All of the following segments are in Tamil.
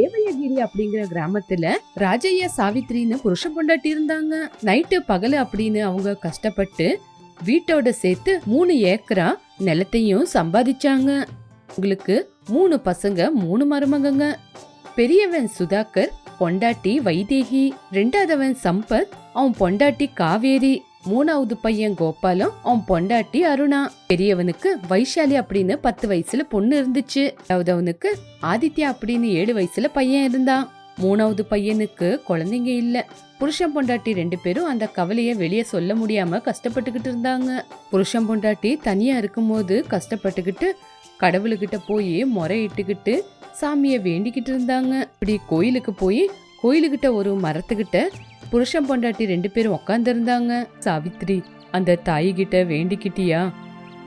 தேவயகிரி அப்படிங்கிற கிராமத்துல ராஜையா சாவித்ரின்னு புருஷன் பொண்டாட்டி இருந்தாங்க. நைட்டு பகல அப்படின்னு அவங்க கஷ்டப்பட்டு வீட்டோட சேர்த்து மூணு ஏக்கரா நிலத்தையும் சம்பாதிச்சாங்க. உங்களுக்கு மூணு பசங்க மூணு மருமகங்க. பெரியவன் சுதாகர் பொண்டாட்டி வைதேகி ரெண்டாவதவன் சம்பத் அவன் பொண்டாட்டி காவேரி. மூணாவது பையன் கோபாலம் அவன் பொண்டாட்டி அருணா. பெரியவனுக்கு வைஷாலி அப்படின்னு பத்து வயசுல பொண்ணு இருந்துச்சு. அதாவது அவனுக்கு ஆதித்யா அப்படின்னு ஏழு வயசுல பையன் இருந்தான். மூணாவது பையனுக்கு குழந்தைங்க இல்ல. புருஷன் பொண்டாட்டி ரெண்டு பேரும் அந்த கவலைய வெளியே சொல்ல முடியாம கஷ்டப்பட்டுக்கிட்டு இருந்தாங்க. புருஷன் பொண்டாட்டி தனியா இருக்கும்போது கஷ்டப்பட்டுக்கிட்டு கடவுளுகிட்ட போய் முறையிட்டுக்கிட்டு சாமியை வேண்டிக்கிட்டு இருந்தாங்க. இப்படி கோயிலுக்கு போய் கோயிலுகிட்ட ஒரு மரத்துக்கிட்ட புருஷன் பொண்டாட்டி ரெண்டு பேரும் உக்காந்துருந்தாங்க. சாவித்ரி அந்த தாய் கிட்ட வேண்டிக்கிட்டியா?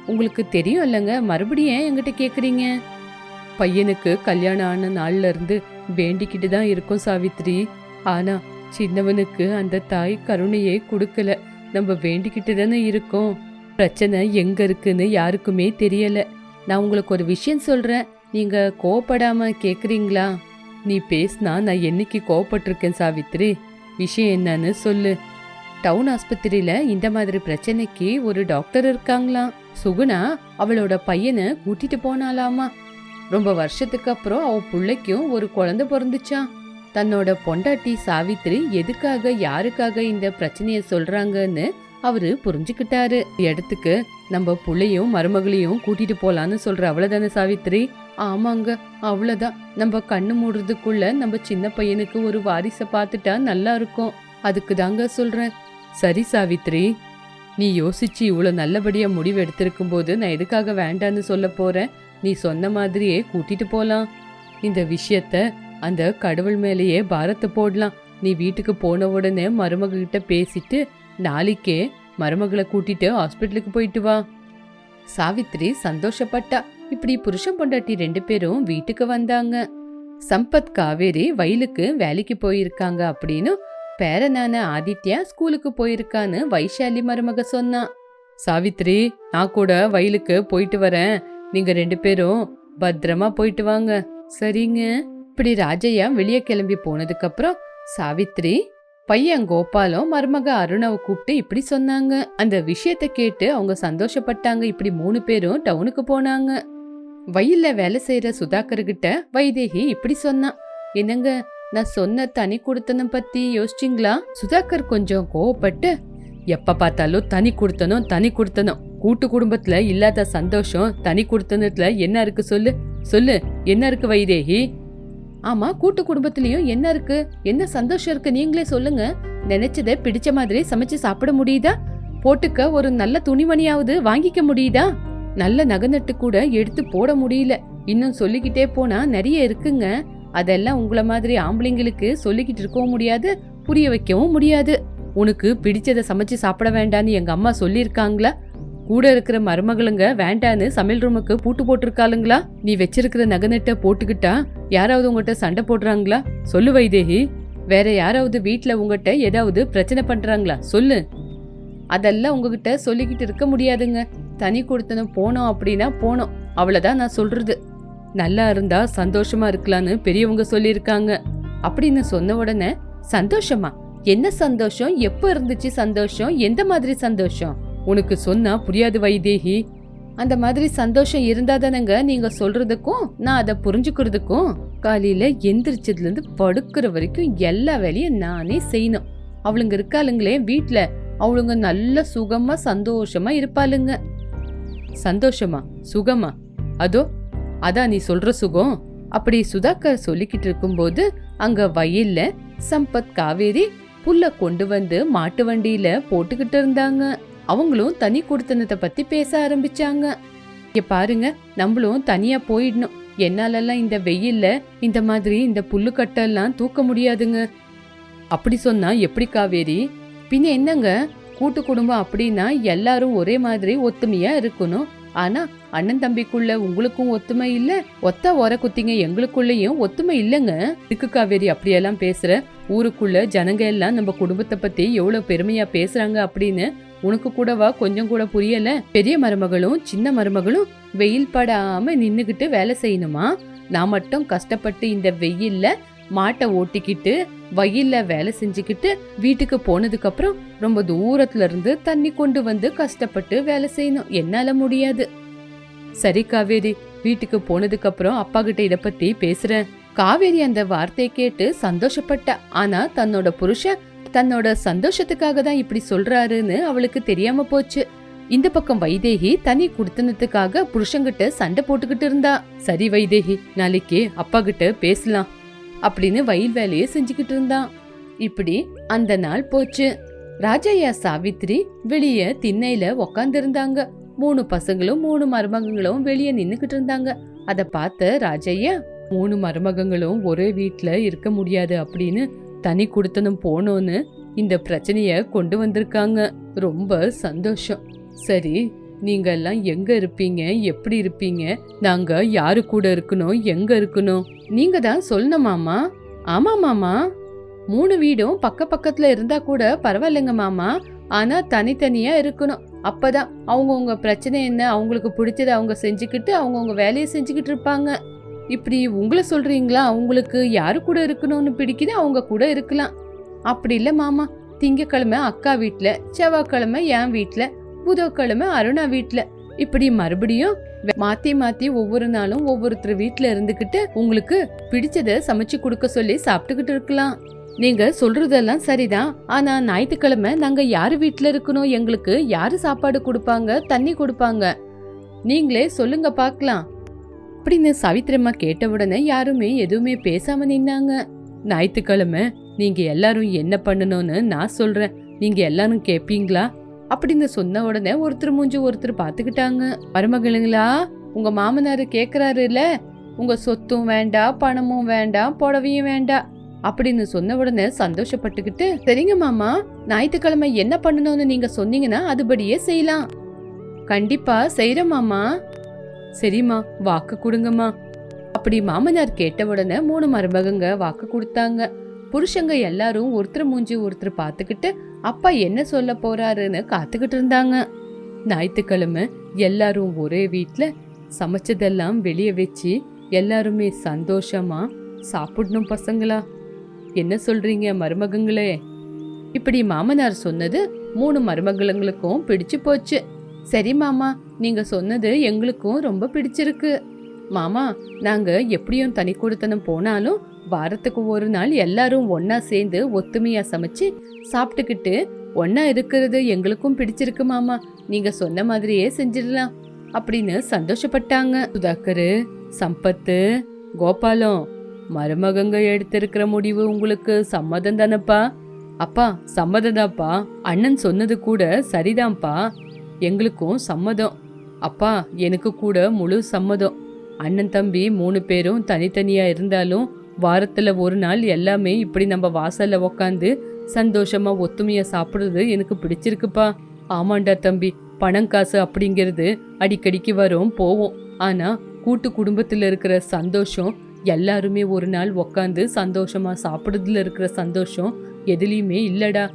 உங்களுக்கு தெரியும் இல்லைங்க மறுபடியும் ஏன் என்கிட்ட கேக்குறீங்க? பையனுக்கு கல்யாணம் ஆன நாள்ல இருந்து வேண்டிக்கிட்டு தான் இருக்கும் சாவித்ரி. ஆனா சின்னவனுக்கு அந்த தாய் கருணையே கொடுக்கல. நம்ம வேண்டிக்கிட்டு தானே இருக்கோம். பிரச்சனை எங்க இருக்குன்னு யாருக்குமே தெரியல. நான் உங்களுக்கு ஒரு விஷயம் சொல்றேன். நீங்க கோவப்படாம கேக்குறீங்களா? நீ பேசினா நான் என்னைக்கு கோவப்பட்டிருக்கேன் சாவித்ரி? விஷயம் என்னன்னு சொல்லு. டவுன் ஆஸ்பத்திரியில இந்த மாதிரி பிரச்சனைக்கு ஒரு டாக்டர் இருக்காங்களாம். சுகுணா அவளோட பையனை கூட்டிட்டு போனாலாமா ரொம்ப வருஷத்துக்கு அப்புறம் அவ பிள்ளைக்கும் ஒரு குழந்தை பிறந்துச்சான் தன்னோட பொண்டாட்டி சாவித்ரி எதுக்காக யாருக்காக இந்த பிரச்சனையை சொல்றாங்கன்னு அவரு புரிஞ்சுக்கிட்டாரு. இடத்துக்கு நம்ம புள்ளையும் மருமகளையும் கூட்டிட்டு போலான்னு சொல்ற அவ்வளவுதானே சாவித்திரி ஆமாங்க அவ்வளவுதான். நம்ம கண்ணு மூடுறதுக்குள்ள நம்ம சின்ன பையனுக்கு ஒரு வாரிசை பார்த்துட்டா நல்லா இருக்கும். அதுக்கு தாங்க சொல்றேன். சரி சாவித்ரி நீ யோசிச்சு இவ்வளவு நல்லபடியா முடிவு எடுத்திருக்கும் போது நான் எதுக்காக வேண்டான்னு சொல்ல போறேன்? நீ சொன்ன மாதிரியே கூட்டிட்டு போலாம். இந்த விஷயத்த அந்த கடவுள் மேலேயே பாரத்தை போடலாம். நீ வீட்டுக்கு போன உடனே மருமகிட்ட பேசிட்டு நாளைக்கே மருமகளை கூட்டிட்டு ஹாஸ்பிட்டலுக்கு போயிட்டு வா. சாவித்ரி சந்தோஷப்பட்டா. இப்படி புருஷன் பொண்டாட்டி ரெண்டு பேரும் வீட்டுக்கு வந்தாங்க. சம்பத் காவேரி வயலுக்கு வேலைக்கு போயிருக்காங்க அப்படின்னு பேரனான ஆதித்யா ஸ்கூலுக்கு போயிருக்கான்னு வைஷாலி மருமக சொன்னான் சாவித்ரி நான் கூட வயலுக்கு போயிட்டு வரேன். நீங்க ரெண்டு பேரும் பத்திரமா போயிட்டு வாங்க. சரிங்க. இப்படி ராஜையா வெளியே கிளம்பி போனதுக்கு அப்புறம் சாவித்ரி பையன் கோபாலும் மருமக அருணாவை கூப்பிட்டு இப்படி சொன்னாங்க. அந்த விஷயத்த கேட்டு அவங்க சந்தோஷப்பட்டாங்க. இப்படி மூணு பேரும் டவுனுக்கு போனாங்க. வயல்ல வேலை செய்யற சுதாகர்கிட்ட வைதேகி இப்படி சொன்னான் என்னங்க நான் சொன்ன தனி குடுத்தனம் பத்தி யோசிச்சிங்களா? சுதாகர் கொஞ்சம் கோவப்பட்டு எப்ப பார்த்தாலும் தனி கொடுத்தனும் தனி கொடுத்தனும். கூட்டு குடும்பத்துல இல்லாத சந்தோஷம் தனி கொடுத்தனத்துல என்ன இருக்கு சொல்லு? சொல்லு என்ன இருக்கு வைதேகி? ஆமா கூட்டு குடும்பத்திலயும் என்ன இருக்கு? என்ன சந்தோஷம் இருக்கு? நீங்களே சொல்லுங்க. நினைச்சதை பிடிச்ச மாதிரி சமைச்சு சாப்பிட முடியுதா? போட்டுக்க ஒரு நல்ல துணிமணியாவது வாங்கிக்க முடியுதா? நல்ல நகநட்டு கூட எடுத்து போட முடியல. இன்னும் சொல்லிக்கிட்டே போனா நிறைய இருக்குங்க. அதெல்லாம் உங்கள மாதிரி ஆம்பளைங்களுக்கு சொல்லிக்கிட்டு இருக்கவும் முடியாது புரிய வைக்கவும் முடியாது. உனக்கு பிடிச்சதை சமைச்சு சாப்பிட வேண்டான்னு எங்க அம்மா சொல்லியிருக்காங்களா? கூட இருக்கிற மருமகளுங்க வேண்டான்னு சமையல் ரூமுக்கு பூட்டு போட்டிருக்காளுங்களா? நீ வச்சிருக்கிற நகநெட்டை போட்டுக்கிட்டா யாராவது உங்ககிட்ட சண்டை போடுறாங்களா? சொல்லு வைதேகி. வேற யாராவது வீட்ல உங்ககிட்ட ஏதாவது பிரச்சனை பண்றாங்களா? சொல்லு. அதெல்லாம் உங்ககிட்ட சொல்லிக்கிட்டு இருக்க முடியாதுங்க. தனி கொடுத்தனும் போனோம் அப்படின்னா போனோம். அவ்வளோதான் நான் சொல்றது. நல்லா இருந்தா சந்தோஷமா இருக்கலாம்னு பெரியவங்க சொல்லியிருக்காங்க. அப்படின்னு சொன்ன உடனே சந்தோஷமா? என்ன சந்தோஷம்? எப்போ இருந்துச்சு சந்தோஷம்? எந்த மாதிரி சந்தோஷம்? உனக்கு சொன்னா புரியாது வைதேகி. அந்த மாதிரி சந்தோஷம் இருந்தா தானங்க நீங்க சொல்றதுக்கும் நான் அதை புரிஞ்சுக்கிறதுக்கும். காலையில எந்திரிச்சதுல இருந்து படுக்கிற வரைக்கும் எல்லா வேலையும் நானே செய்யணும். அவளுங்க இருக்காளுங்களே வீட்டுல அவளுங்க நல்ல சுகமா சந்தோஷமா இருப்பாளுங்க. சந்தோஷமா சுகமா? அதோ அதான் நீ சொல்ற சுகம். அப்படி சுதாகர் சொல்லிக்கிட்டு இருக்கும்போது அங்க வயல்ல சம்பத் காவேரி புல்ல கொண்டு வந்து மாட்டு வண்டியில போட்டுக்கிட்டு இருந்தாங்க. அவங்களும் தனி கொடுத்தனத்தை பத்தி பேச ஆரம்பிச்சாங்க. இங்க பாருங்க நம்மளும் தனியா போயிடணும். என்னாலெல்லாம் இந்த வெயில்ல இந்த மாதிரி இந்த புல்லு கட்டெல்லாம் தூக்க முடியாதுங்க. அப்படி சொன்னா எப்படி காவேரி? பின்ன என்னங்க? கூட்டு குடும்பம் அப்படின்னா எல்லாரும் ஒரே மாதிரி ஒத்துமையா இருக்கணும். ஆனா அண்ணன் தம்பிக்குள்ள உங்களுக்கும் ஒத்துமை இல்ல ஒத்த ஒர குத்திங்க எங்களுக்குள்ளயும் ஒத்துமை இல்லைங்க. இதுக்கு காவேரி அப்படியெல்லாம் பேசுற? ஊருக்குள்ள ஜனங்க எல்லாம் நம்ம குடும்பத்தை பத்தி எவ்வளவு பெருமையா பேசுறாங்க அப்படின்னு உனக்கு கூடவா? கொஞ்சம் கூட புரியல. பெரிய மருமகளும் சின்ன மருமகளும் வெயில் படாம நின்னுகிட்டு வேலை செய்யணுமா? நான் மட்டும் கஷ்டப்பட்டு இந்த வெயில்ல மாட்டை ஓட்டிக்கிட்டு வயல்ல வேலை செஞ்சுக்கிட்டு வீட்டுக்கு போனதுக்கு அப்புறம் ரொம்ப தூரத்துல இருந்து தண்ணி கொண்டு வந்து கஷ்டப்பட்டு வேலை செய்யணும். என்னால முடியாது. சரி காவேரி வீட்டுக்கு போனதுக்கு அப்புறம் அப்பா கிட்ட இத பத்தி பேசுறேன். காவேரி அந்த வார்த்தையை கேட்டு சந்தோஷப்பட்ட. ஆனா தன்னோட புருஷன் தன்னோட சந்தோஷத்துக்காக தான் இப்படி சொல்றாருன்னு அவளுக்கு தெரியாம போச்சு. இந்த பக்கம் வைதேகி தனி குடுத்தனத்துக்காக புருஷங்கிட்ட சண்டை போட்டுக்கிட்டு இருந்தா. சரி வைதேகி நாளைக்கு அப்பா கிட்ட பேசலாம் அப்படின்னு வயல் வேலையை செஞ்சுக்கிட்டு இருந்தான் இப்படி அந்த நாள் போச்சு. ராஜையா சாவித்ரி வெளிய திண்ணையில உக்காந்துருந்தாங்க. மூணு பசங்களும் மூணு மருமகங்களும் வெளியே நின்னுக்கிட்டு இருந்தாங்க. அத பார்த்த ராஜையா மூணு மருமகங்களும் ஒரே வீட்ல இருக்க முடியாது அப்படின்னு தனி கொடுத்தனும் போனோன்னு இந்த பிரச்சனைய கொண்டு வந்திருக்காங்க. ரொம்ப சந்தோஷம். சரி நீங்க எல்லாம் எங்க இருப்பீங்க? எப்படி இருப்பீங்க? நாங்க யாரு கூட இருக்கணும்? எங்க இருக்கணும்? நீங்க தான் சொல்லணும் மாமா. ஆமா மாமா. மூணு வீடும் பக்க பக்கத்துல இருந்தா கூட பரவாயில்லைங்க மாமா. ஆனா தனித்தனியா இருக்கணும். அப்பதான் அவங்கவுங்க பிரச்சனை என்ன? அவங்களுக்கு பிடிச்சதை அவங்க செஞ்சுக்கிட்டு அவங்கவுங்க வேலையை செஞ்சுக்கிட்டு இருப்பாங்க. இப்படி உங்களை சொல்கிறீங்களா உங்களுக்கு யாரு கூட இருக்கணும்னு பிடிக்குது அவங்க கூட இருக்கலாம். அப்படி இல்லை மாமா. திங்கக்கிழமை அக்கா வீட்டில் செவ்வாய்க்கிழமை என் வீட்டில் புதன்கிழமை அருணா வீட்டில் இப்படி மறுபடியும் வே- மாத்தி மாத்தி ஒவ்வொரு நாளும் ஒவ்வொருத்தர் வீட்டில் இருந்துக்கிட்டு உங்களுக்கு பிடிச்சதை சமைச்சு கொடுக்க சொல்லி சாப்பிட்டுக்கிட்டு இருக்கலாம். நீங்க சொல்றதெல்லாம் சரிதான். ஆனா ஞாயிற்றுக்கிழமை நாங்க யார் வீட்டில் இருக்கணும்? எங்களுக்கு யாரு சாப்பாடு கொடுப்பாங்க? தண்ணி கொடுப்பாங்க? நீங்களே சொல்லுங்க பார்க்கலாம். அப்படின்னு சவித்திரம்மா கேட்ட உடனே யாருமே எதுவுமே பேசாம நின்னாங்க. ஞாயிற்றுக்கிழமை நீங்க எல்லாரும் என்ன பண்ணணும்னு நான் சொல்றேன். நீங்க எல்லாரும் கேட்பீங்களா அப்படின்னு சொன்ன உடனே ஒருத்தர் மூஞ்சி ஒருத்தர் பார்த்துக்கிட்டாங்க. மருமகளுங்களா உங்க மாமனாரு கேக்குறாருல்ல உங்க சொத்தும் வேண்டாம் பணமும் வேண்டாம் புடவையும் வேண்டாம் அப்படின்னு சொன்ன உடனே சந்தோஷப்பட்டுக்கிட்டு சரிங்க மாமா ஞாயிற்றுக்கிழமை என்ன பண்ணணும்னு நீங்க சொன்னீங்கன்னா அதுபடியே செய்யலாம். கண்டிப்பா செய்யறேன் மாமா. சரிம்மா வாக்கு கொடுங்கம்மா. அப்படி மாமனார் கேட்ட உடனே மூணு மருமகங்க வாக்கு கொடுத்தாங்க. புருஷங்க எல்லாரும் ஒருத்தர் மூஞ்சி ஒருத்தர் பார்த்துக்கிட்டு அப்பா என்ன சொல்ல போறாருன்னு காத்துக்கிட்டு இருந்தாங்க. ஞாயிற்றுக்கிழமை எல்லாரும் ஒரே வீட்டில் சமைச்சதெல்லாம் வெளியே வச்சு எல்லாருமே சந்தோஷமா சாப்பிடணும் பசங்களா. என்ன சொல்றீங்க மருமகங்களே? இப்படி மாமனார் சொன்னது மூணு மருமகளுங்களுக்கும் பிடிச்சு போச்சு. சரி மாமா நீங்க சொன்னது எங்களுக்கும் ரொம்ப பிடிச்சிருக்கு. மாமா நாங்க எப்படியும் தனி கொடுத்தனம் போனாலும் வாரத்துக்கு ஒரு நாள் எல்லாரும் ஒன்றா சேர்ந்து ஒத்துமையா சமைச்சு சாப்பிட்டுக்கிட்டு ஒன்றா இருக்கிறது எங்களுக்கும் பிடிச்சிருக்கு மாமா. நீங்க சொன்ன மாதிரியே செஞ்சிடலாம் அப்படின்னு சந்தோஷப்பட்டாங்க. சுதாகரு சம்பத்து கோபாலம் மருமகங்க எடுத்திருக்கிற முடிவு உங்களுக்கு சம்மதம் தானப்பா? அப்பா சம்மதம் தான்ப்பா. அண்ணன் சொன்னது கூட சரிதான்ப்பா. எங்களுக்கும் சம்மதம். அப்பா எனக்கு கூட முழு சம்மதம். அண்ணன் தம்பி மூணு பேரும் தனித்தனியாக இருந்தாலும் வாரத்தில் ஒரு நாள் எல்லாமே இப்படி நம்ம வாசலில் உக்காந்து சந்தோஷமாக ஒத்துமையாக சாப்பிட்றது எனக்கு பிடிச்சிருக்குப்பா. ஆமாண்டா தம்பி பணம் காசு அப்படிங்கிறது அடிக்கடிக்கு வரும் போவோம் ஆனால் கூட்டு குடும்பத்தில் இருக்கிற சந்தோஷம் எல்லாருமே ஒரு நாள் உக்காந்து சந்தோஷமாக சாப்பிட்றதுல இருக்கிற சந்தோஷம் எதுலேயுமே இல்லடா.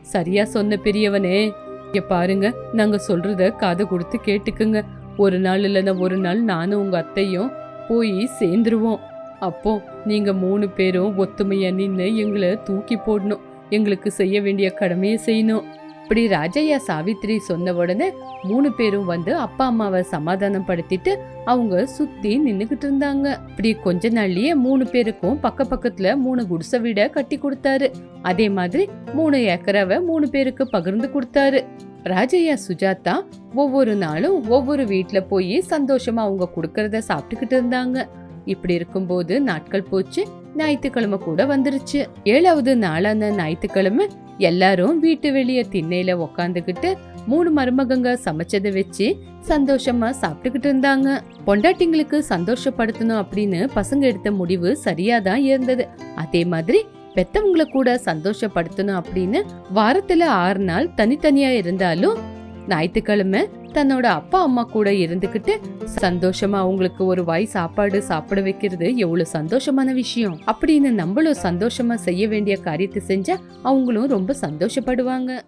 சரியாக சொன்ன பெரியவனே. இங்க பாருங்க நாங்க சொல்றத காது கொடுத்து கேட்டுக்குங்க. ஒரு நாள் இல்லைன்னா ஒரு நாள் நானும் உங்க அத்தையும் போய் சேர்ந்துருவோம். அப்போ நீங்க மூணு பேரும் ஒத்துமையா நின்று எங்களை தூக்கி போடணும். எங்களுக்கு செய்ய வேண்டிய கடமையை செய்யணும். இப்படி ராஜையா சாவித்ரி சொன்ன உடனே மூணு பேரும் வந்து அப்பா அம்மாவை சமாதானம் படுத்திட்டு அவங்க சுத்தி நின்னுகிட்டு இருந்தாங்க. இப்படி கொஞ்ச நாள்லயே மூணு பேருக்கும் பக்க பக்கத்துல மூணு குடிசை வீட கட்டி கொடுத்தாரு. அதே மாதிரி மூணு ஏக்கராவை மூணு பேருக்கு பகிர்ந்து கொடுத்தாரு. ராஜையா சுஜாதா ஒவ்வொரு நாளும் ஒவ்வொரு வீட்டில் போய் சந்தோஷமா அவங்க கொடுக்கறத சாப்பிட்டுக்கிட்டு இருந்தாங்க. இப்படி இருக்கும்போது நாட்கள் போச்சு ஞாயிற்றுக்கிழமை கூட வந்துருச்சு. ஏழாவது நாளான ஞாயிற்றுக்கிழமை எல்லாரும் வீட்டு வெளியே திண்ணையில உக்காந்துக்கிட்டு மூணு மருமகங்க சமைச்சதை வச்சு சந்தோஷமா சாப்பிட்டுக்கிட்டு இருந்தாங்க. பொண்டாட்டிங்களுக்கு சந்தோஷப்படுத்தணும் அப்படின்னு பசங்க எடுத்த முடிவு சரியாதான் இருந்தது. அதே மாதிரி பெத்தவங்கள கூட சந்தோஷப்படுத்தணும் அப்படின்னு வாரத்துல ஆறு நாள் தனித்தனியா இருந்தாலும் ஞாயிற்றுக்கிழமை தன்னோட அப்பா அம்மா கூட இருந்துகிட்டு சந்தோஷமா அவங்களுக்கு ஒரு வாய் சாப்பாடு சாப்பிட வைக்கிறது எவ்வளவு சந்தோஷமான விஷயம். அப்படின்னு நம்மளும் சந்தோஷமா செய்ய வேண்டிய காரியத்தை செஞ்சா அவங்களும் ரொம்ப சந்தோஷப்படுவாங்க.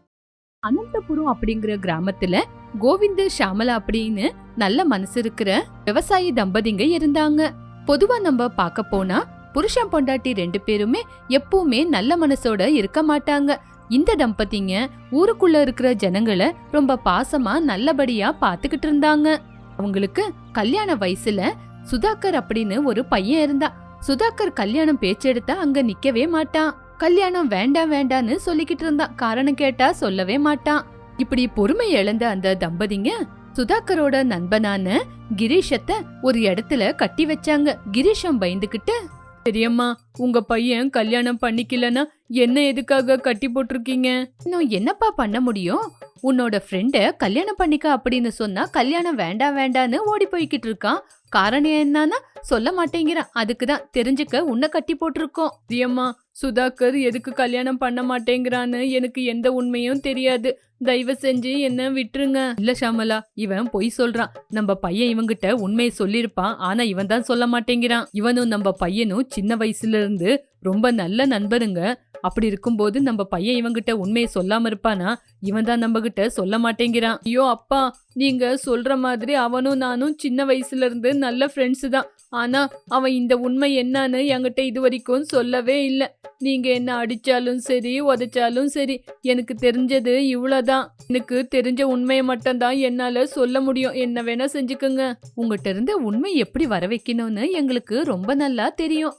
அனந்தபுரம் அப்படிங்கிற கிராமத்துல கோவிந்த ஷாமலா அப்படின்னு நல்ல மனசு இருக்கிற விவசாயி தம்பதிங்க இருந்தாங்க. பொதுவா நம்ம பார்க்க போனா புருஷன் பொண்டாட்டி ரெண்டு பேருமே எப்பவுமே நல்ல மனசோட இருக்க மாட்டாங்க. இந்த தம்பதிங்க ஊருக்குள்ள இருக்கிற ஜனங்களை ரொம்ப பாசமா நல்லபடியா பாத்துக்கிட்டு இருந்தாங்க. அவங்களுக்கு கல்யாண வயசுல சுதாகர் அப்படின்னு ஒரு பையன் இருந்தா. சுதாகர் கல்யாணம் பேச்செடுத்தா அங்க நிக்கவே மாட்டான். கல்யாணம் வேண்டாம் வேண்டான்னு சொல்லிக்கிட்டு இருந்தான் காரணம் கேட்டா சொல்லவே மாட்டான். இப்படி பொறுமை இழந்த அந்த தம்பதிங்க சுதாகரோட நண்பனான கிரீஷத்தை ஒரு இடத்துல கட்டி வச்சாங்க. கிரீஷம் பயந்துகிட்டு பெரியம்மா உங்க பையன் கல்யாணம் பண்ணிக்கலனா என்ன எதுக்காக கட்டி போட்டிருக்கீங்க? இன்னும் என்னப்பா பண்ண முடியும்? உன்னோட ஃப்ரெண்ட கல்யாணம் பண்ணிக்க அப்படின்னு சொன்னா கல்யாணம் வேண்டாம் வேண்டான்னு ஓடி போய்கிட்டு இருக்கான். காரணம் என்னன்னா சொல்ல மாட்டேங்கிறான். அதுக்கு தான் தெரிஞ்சுக்க உன்னை கட்டி போட்டிருக்கோம். பிரியம்மா சுதாகர் எதுக்கு கல்யாணம் பண்ண மாட்டேங்கிறான்னு எனக்கு எந்த உண்மையும் தெரியாது. தயவு செஞ்சு என்ன விட்டுருங்க. இல்ல ஷாமலா இவன் பொய் சொல்றான். நம்ம பையன் இவங்கிட்ட உண்மையை சொல்லிருப்பான் ஆனா இவன் தான் சொல்ல மாட்டேங்கிறான். இவனும் நம்ம பையனும் சின்ன வயசுல இருந்து ரொம்ப நல்ல நண்பருங்க. அப்படி இருக்கும்போது நம்ம பையன் இவங்கிட்ட உண்மையை சொல்லாம இருப்பானா? இவன் தான் நம்ம கிட்ட சொல்ல மாட்டேங்கிறான். ஐயோ அப்பா நீங்க சொல்ற மாதிரி அவனும் நானும் சின்ன வயசுல இருந்து நல்ல ஃப்ரெண்ட்ஸ் தான். ஆனா அவன் இந்த உண்மை என்னன்னு என்கிட்ட இது வரைக்கும் சொல்லவே இல்லை. நீங்க என்ன அடிச்சாலும் சரி உதைச்சாலும் சரி எனக்கு தெரிஞ்சது இவ்வளோதான் எனக்கு தெரிஞ்ச உண்மையை மட்டும்தான் என்னால சொல்ல முடியும். என்ன வேணா செஞ்சுக்கோங்க. உங்ககிட்ட இருந்து உண்மை எப்படி வர வைக்கணும்னு எங்களுக்கு ரொம்ப நல்லா தெரியும்.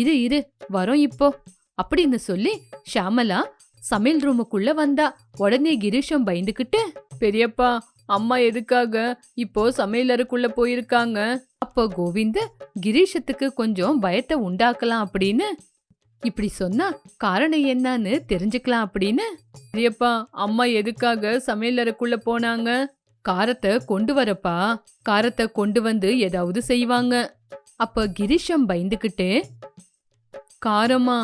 இரு இரு வரோம் இப்போ. அப்படின்னு சொல்லி ஷாமலா சமையல் ரூமுக்குள்ள வந்தா. உடனே கிரீஷம் பயந்துகிட்டு பெரியப்பா அம்மா எதுக்காக இப்போ சமையலறைக்குள்ள போயிருக்காங்க? அப்போ கோவிந்த கிரீஷத்துக்கு கொஞ்சம் பயத்தை உண்டாக்கலாம் அப்படின்னு. இப்படி சொன்னா காரணம் என்னன்னு தெரிஞ்சுக்கலாம் அப்படின்னு. பெரியப்பா அம்மா எதுக்காக சமையலறைக்குள்ள போனாங்க? காரத்தை கொண்டு வரப்பா. காரத்தை கொண்டு வந்து ஏதாவது செய்வாங்க. அப்ப கிரீஷம் பயந்துகிட்டு காரமா?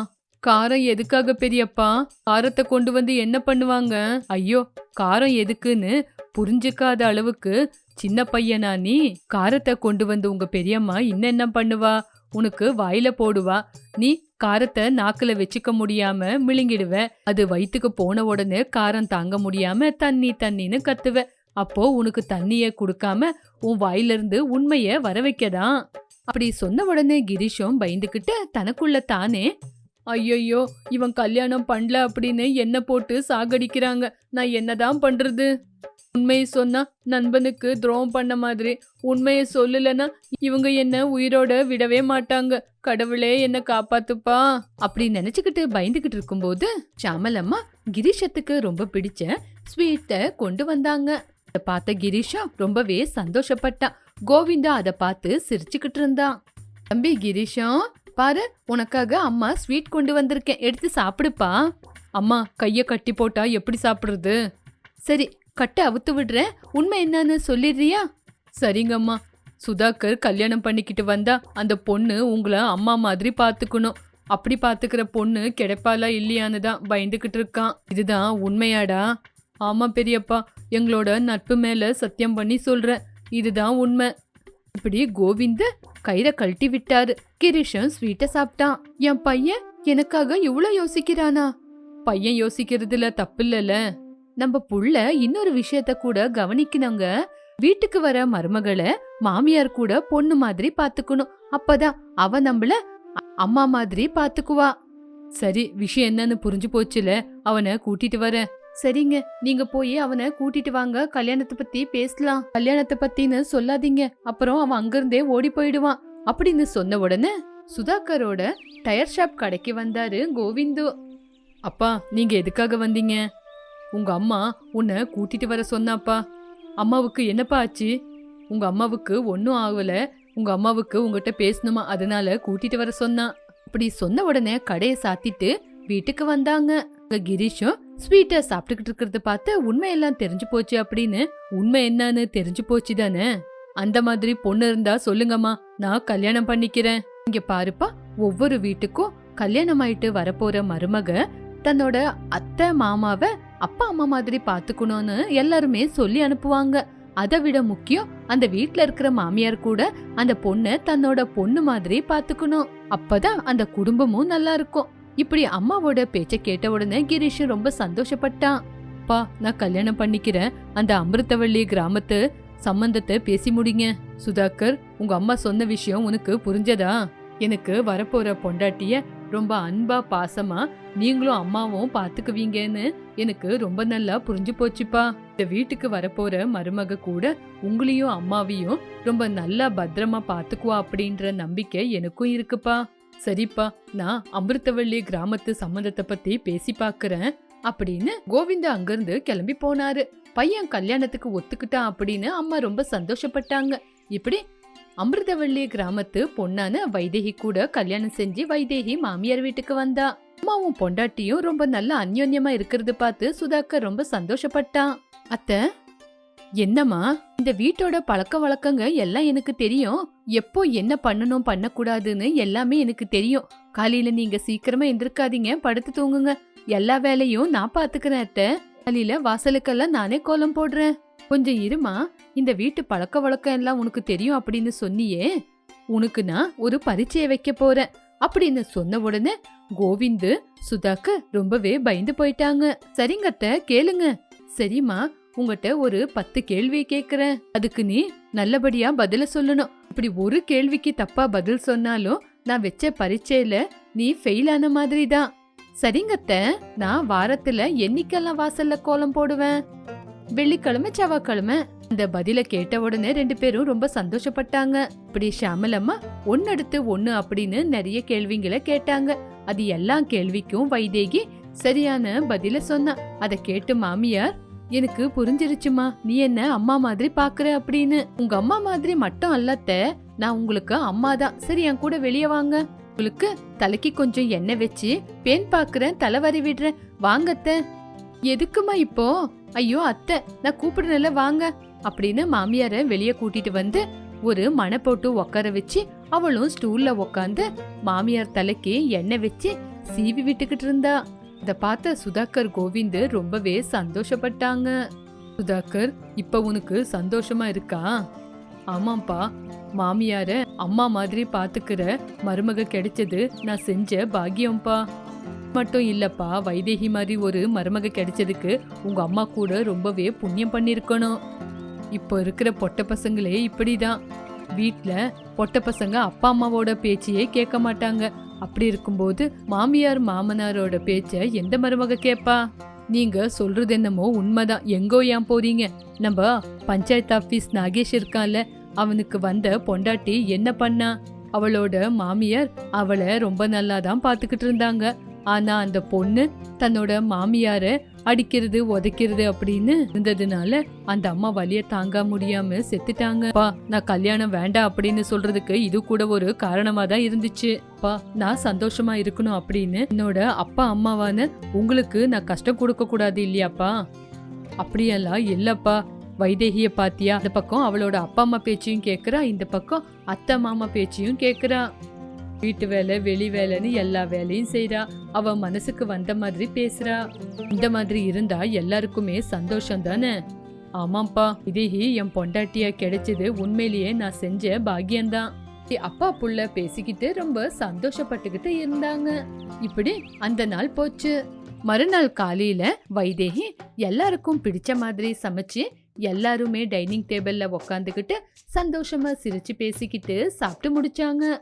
காரம் எதுக்காக பெரியப்பா? காரத்தை கொண்டு வந்து என்ன பண்ணுவாங்க? ஐயோ காரம் எதுக்குன்னு புரிஞ்சுக்காத அளவுக்கு சின்ன பையனா நீ? காரத்தை கொண்டு வந்து உங்க பெரியம்மா இன்னென்ன என்ன பண்ணுவா? உனக்கு வாயில போடுவா. நீ காரத்தை நாக்குல வச்சுக்க முடியாம மிழுங்கிடுவ. அது வயிற்றுக்கு போன உடனே காரம் தாங்க முடியாம தண்ணி தண்ணின்னு கத்துவ. அப்போ உனக்கு தண்ணிய கொடுக்காம உன் வாயிலிருந்து உண்மைய வர வைக்கதான். அப்படி சொன்ன உடனே கிரீஷும் பயந்துகிட்டு தனக்குள்ள தானே ஐயையோ இவன் கல்யாணம் பண்ணல அப்படின்னு என்ன போட்டு சாகடிக்கிறாங்க. நான் என்னதான் பண்றது? உண்மையை சொன்னா நண்பனுக்கு துரோகம் பண்ண மாதிரி. உண்மையை சொல்லலன்னா இவங்க என்ன உயிரோட விடவே மாட்டாங்க. கடவுளே என்ன காப்பாத்துப்பா. அப்படி நினைச்சுக்கிட்டு பயந்துகிட்டு இருக்கும்போது சாமலம்மா கிரீஷத்துக்கு ரொம்ப பிடிச்ச ஸ்வீட்டை கொண்டு வந்தாங்க. பார்த்த கிரீஷா ரொம்பவே சந்தோஷப்பட்டான் கோவிந்தா அதை பார்த்து சிரிச்சுக்கிட்டு இருந்தான் தம்பி கிரீஷா பாரு உனக்காக அம்மா ஸ்வீட் கொண்டு வந்திருக்கேன். எடுத்து சாப்பிடுப்பா. அம்மா கையை கட்டி போட்டா எப்படி சாப்பிடுறது? சரி கட்டை அவுத்து விடுறேன். உண்மை என்னன்னு சொல்லிடுறியா? சரிங்கம்மா. சுதாகர் கல்யாணம் பண்ணிக்கிட்டு வந்தா அந்த பொண்ணு உங்களை அம்மா மாதிரி பார்த்துக்கணும். அப்படி பார்த்துக்கிற பொண்ணு கிடைப்பாளா இல்லையான்னு தான் பயந்துக்கிட்டு இருக்கான். இதுதான் உண்மையாடா? ஆமாம் பெரியப்பா. எங்களோட நட்பு மேலே சத்தியம் பண்ணி சொல்கிறேன் இதுதான் உண்மை. இப்படி கோவிந்த கயிறை கழட்டி விட்டாரு. கிரீஷன் ஸ்வீட்டை சாப்பிட்டான். என் பையன் எனக்காக இவ்ளோ யோசிக்கிறானா? பையன் யோசிக்கிறதுல தப்பில்லல. நம்ம புள்ள இன்னொரு விஷயத்த கூட கவனிக்கணுங்க. வீட்டுக்கு வர மருமகளை மாமியார் கூட பொண்ணு மாதிரி பாத்துக்கணும் அப்பதான் அவ நம்மள அம்மா மாதிரி பாத்துக்குவா சரி விஷயம் என்னன்னு புரிஞ்சு போச்சுல. அவனை கூட்டிட்டு வரேன். சரிங்க நீங்க போய் அவனை கூட்டிட்டு வாங்க கல்யாணத்தை பத்தி பேசலாம். கல்யாணத்தை பத்தின்னு சொல்லாதீங்க. அப்புறம் அவன் அங்கிருந்தே ஓடி போயிடுவான். அப்படின்னு சொன்ன உடனே சுதாகரோட டயர் ஷாப் கடைக்கு வந்தாரு கோவிந்து. அப்பா நீங்க எதுக்காக வந்தீங்க? உங்க அம்மா உன்னை கூட்டிட்டு வர சொன்னாப்பா. அம்மாவுக்கு என்னப்பா ஆச்சு? உங்க அம்மாவுக்கு ஒன்றும் ஆகல. உங்க அம்மாவுக்கு உங்ககிட்ட பேசணுமா? அதனால கூட்டிட்டு வர சொன்னான் அப்படி சொன்ன உடனே கடையை சாத்திட்டு வீட்டுக்கு வந்தாங்க. கிரீஷும் ஸ்வீட்டை சாப்பிட்டுக்கிட்டு இருக்கிறத பார்த்து உண்மையெல்லாம் தெரிஞ்சு போச்சு அப்படின்னு. உண்மை என்னன்னு தெரிஞ்சு போச்சு தானே? அந்த மாதிரி பொண்ணு இருந்தா சொல்லுங்கம்மா நான் கல்யாணம் பண்ணிக்கிறேன். இங்க பாருப்பா ஒவ்வொரு வீட்டுக்கும் கல்யாணம் ஆயிட்டு வரப்போற மருமக தன்னோட அத்தை மாமாவை அப்பா அம்மா மாதிரி பாத்துக்கணும்னு எல்லாருமே சொல்லி அனுப்புவாங்க. அதை விட முக்கியம் அந்த வீட்ல இருக்கிற மாமியார் கூட அந்த பொண்ணை தன்னோட பொண்ணு மாதிரி பாத்துக்கணும் அப்பதான் அந்த குடும்பமும் நல்லா இருக்கும். இப்படி அம்மாவோட பேச்ச கேட்ட உடனே கிரீஷும் ரொம்ப சந்தோஷப்பட்டான். பா நான் கல்யாணம் பண்ணிக்கிறேன். அந்த அமிர்தவள்ளி கிராமத்து சம்பந்தத்தை பேசி முடிங்க. சுதாகர் உங்க அம்மா சொன்ன விஷயம் உனக்கு புரிஞ்சதா? எனக்கு வரப்போற பொண்டாட்டிய ரொம்ப அன்பா பாசமா நீங்களும் அம்மாவும் பாத்துக்குவீங்கன்னு எனக்கு ரொம்ப நல்லா புரிஞ்சு போச்சுப்பா. இந்த வீட்டுக்கு வரப்போற மருமக கூட உங்களையும் அம்மாவையும் ரொம்ப நல்லா பத்திரமா பாத்துக்குவா அப்படின்ற நம்பிக்கை எனக்கும் இருக்குப்பா. சரிப்பா நான் அமிர்தவள்ளி கிராமத்து சம்மந்தத்தை பத்தி பேசி பாக்குறேன் அப்படின்னு கோவிந்தா அங்கிருந்து கிளம்பி போனாரு. பையன் கல்யாணத்துக்கு ஒத்துக்கிட்டான் அப்படின்னு அம்மா ரொம்ப சந்தோஷப்பட்டாங்க. இப்படி அமிர்தவள்ளி கிராமத்து பொண்ணான வைதேகி கூட கல்யாணம் செஞ்சு வைதேகி மாமியார் வீட்டுக்கு வந்தா. அம்மாவும் பொண்டாட்டியும் ரொம்ப நல்ல அந்யோன்யமா இருக்கிறது பார்த்து சுதாகர் ரொம்ப சந்தோஷப்பட்டான். அத்தை என்னம்மா? இந்த வீட்டோட பழக்க வழக்கங்க எல்லாம் எனக்கு தெரியும். எப்போ என்ன பண்ணணும் பண்ணக்கூடாதுன்னு எல்லாமே எனக்கு தெரியும். காலையில நீங்க சீக்கிரமா எந்திருக்காதீங்க படுத்து தூங்குங்க. எல்லா வேலையும் நான் பாத்துக்கிறேன் அத்த. காலையில வாசலுக்கெல்லாம் நானே கோலம் போடுறேன். கொஞ்சம் இருமா இந்த வீட்டு பழக்க வழக்கம் எல்லாம் உனக்கு தெரியும் அப்படின்னு சொன்னியே. உனக்கு நான் ஒரு பரீட்சையை வைக்க போறேன். அப்படின்னு சொன்ன உடனே கோவிந்து சுதாக்கு ரொம்பவே பயந்து போயிட்டாங்க. சரிங்கத்த கேளுங்க. சரிம்மா உங்ககிட்ட ஒரு பத்து கேள்வி கேக்குறேன். அதுக்கு நீ நல்லபடியா பதில சொல்லணும். இப்படி ஒரு கேள்விக்கு தப்பா பதில் சொன்னாலும் நான் வச்ச பரீட்சையில நீ ஃபெயில் ஆன மாதிரி தான் சரிங்கத்த நான் வாரத்துல என்னைக்கெல்லாம் வாசல்ல கோலம் போடுவேன்? வெள்ளிக்கிழமை செவ்வாய்க்கிழமை. இந்த பதில கேட்ட உடனே ரெண்டு பேரும் ரொம்ப சந்தோஷப்பட்டாங்க. இப்படி ஷாமலம்மா ஒன்னு அடுத்து ஒன்னு அப்படின்னு நிறைய கேள்விங்களை கேட்டாங்க. அது எல்லா கேள்விக்கும் வைதேகி சரியான பதில சொன்னா அதை கேட்டு மாமியார் எனக்கு புரிஞ்சிருச்சுமா. நீ என்ன அம்மா மாதிரி பாக்குற அப்படின்னு. உங்க அம்மா மாதிரி மட்டும் அல்லத்த நான் உங்களுக்கு அம்மா தான். சரி என் கூட வெளியே வாங்க. உங்களுக்கு தலைக்கு கொஞ்சம் எண்ணெய் வச்சு பேன் பாக்குறேன் தலைவரி விடுறேன். வாங்க அத்தை. எதுக்குமா இப்போ? ஐயோ அத்தை நான் கூப்பிடுறேன்ல வாங்க. அப்படின்னு மாமியார வெளியே கூட்டிட்டு வந்து ஒரு மனை போட்டு உட்கார வச்சு அவளும் ஸ்டூல்ல உக்காந்து மாமியார் தலைக்கு எண்ணெய் வச்சு சீவி விட்டுக்கிட்டு இருந்தா. அதை பார்த்த சுதாகர் கோவிந்து ரொம்பவே சந்தோஷப்பட்டாங்க. சுதாகர் இப்ப உனக்கு சந்தோஷமா இருக்கா? ஆமாம்ப்பா மாமியார அம்மா மாதிரி பாத்துக்கிற மருமக கிடைச்சது நான் செஞ்ச பாக்கியம்ப்பா. மட்டும் இல்லப்பா வைதேகி மாதிரி ஒரு மருமக கிடைச்சதுக்கு உங்க அம்மா கூட ரொம்பவே புண்ணியம் பண்ணிருக்கணும். இப்போ இருக்கிற பொட்ட பசங்களே இப்படிதான். வீட்டில் பொட்ட பசங்க அப்பா அம்மாவோட பேச்சையே கேட்க மாட்டாங்க. அப்படி இருக்கும்போது மாமியார் மாமனாரோட பேச்ச எந்த மருமக கேப்பா? நீங்க சொல்றது என்னமோ உண்மைதான். எங்கோ ஏன் போறீங்க? நம்ம பஞ்சாயத்து ஆபீஸ் நாகேஷ் இருக்கான்ல அவனுக்கு வந்த பொண்டாட்டி என்ன பண்ணா? அவளோட மாமியார் அவளை ரொம்ப நல்லா தான் பாத்துக்கிட்டு இருந்தாங்க. ஆனா அந்த பொண்ணு தன்னோட மாமியார அடிக்கிறது உதைக்கிறது அப்படின்னு இருந்ததுனால அந்த அம்மா வலிய தாங்க முடியாம செத்துட்டாங்க பா நான் கல்யாணம் வேண்டாம் அப்படின்னு சொல்றதுக்கு இது கூட ஒரு காரணமா தான் இருந்துச்சு. பா நான் சந்தோஷமா இருக்கணும் அப்படின்னு என்னோட அப்பா அம்மாவான உங்களுக்கு நான் கஷ்டம் கொடுக்க கூடாது இல்லையாப்பா? அப்படியெல்லாம் இல்லப்பா. வைதேகிய பாத்தியா இந்த பக்கம் அவளோட அப்பா அம்மா பேச்சையும் கேக்குறா இந்த பக்கம் அத்தை மாமா பேச்சையும் கேக்குறா. வீட்டு வேலை வெளி வேலைன்னு எல்லா வேலையும் செய்றா. அவ மனசுக்கு வந்த மாதிரி பேசுறா. இந்த மாதிரி இருந்தா எல்லாருக்குமே சந்தோஷம் தானே? ஆமாப்பா இதேஹி என் பொண்டாட்டியா கிடைச்சது உண்மையிலேயே நான் செஞ்ச பாக்கியம்தான். அப்பா புள்ள பேசிக்கிட்டு ரொம்ப சந்தோஷப்பட்டுக்கிட்டு இருந்தாங்க. இப்படி அந்த நாள் போச்சு. மறுநாள் காலையில வைதேகி எல்லாருக்கும் பிடிச்ச மாதிரி சமைச்சு எல்லாருமே டைனிங் டேபிள்ல உக்காந்துக்கிட்டு சந்தோஷமா சிரிச்சு பேசிக்கிட்டு சாப்பிட்டு முடிச்சாங்க.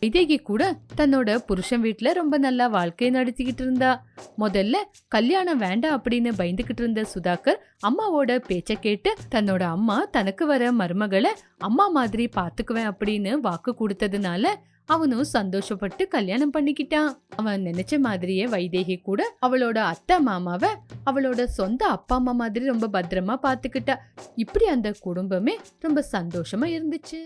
வைதேகி கூட தன்னோட புருஷன் வீட்டில் ரொம்ப நல்லா வாழ்க்கை நடத்திக்கிட்டு இருந்தா. முதல்ல கல்யாணம் வேண்டாம் அப்படின்னு பயந்துகிட்டு இருந்த சுதாகர் அம்மாவோட பேச்ச கேட்டு தன்னோட அம்மா தனக்கு வர மருமகளை அம்மா மாதிரி பாத்துக்குவேன் அப்படின்னு வாக்கு கொடுத்ததுனால அவனும் சந்தோஷப்பட்டு கல்யாணம் பண்ணிக்கிட்டான். அவன் நினைச்ச மாதிரியே வைதேகி கூட அவளோட அத்தை மாமாவை அவளோட சொந்த அப்பா அம்மா மாதிரி ரொம்ப பத்திரமா பாத்துக்கிட்டா. இப்படி அந்த குடும்பமே ரொம்ப சந்தோஷமா இருந்துச்சு.